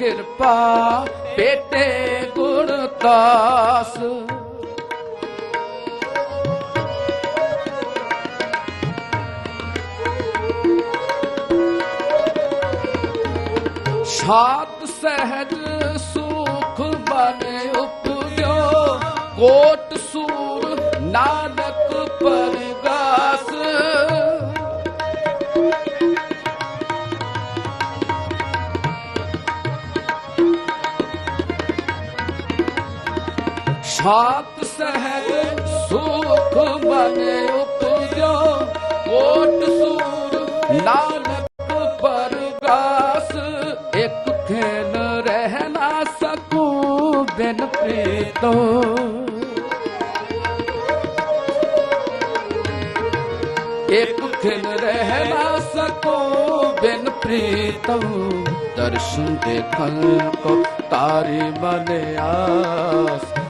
ਕਿਰਪਾ ਬੇਟੇ ਗੁਰਦਾਸ ਛਾਤ ਸਹਿਜ ਸੁਖ ਬਨ ਉਪਜੋ ਕੋਟ ਸੂਰ ਨਾਨਕ ਛਾਤ ਸਹਿਜ ਸੁਖ ਬਨ ਉਪਜੋ ਕੋਟ ਸੂਰ ਨਾਨਕ ਪਰਗਾਸ ਇੱਕ ਖੇਨ ਰਹਿ ਨਾ ਸਕੂ ਬਿਨ ਪ੍ਰੀਤੋ। ਇੱਕ ਖਿਨ ਰਹਿ ਨਾ ਸਕੋ ਬਿਨ ਪ੍ਰੀਤੋ। ਦਰਸ਼ਨ ਦੇਖਣ ਕੋ ਤਾਰੀ ਮਨ ਆਸ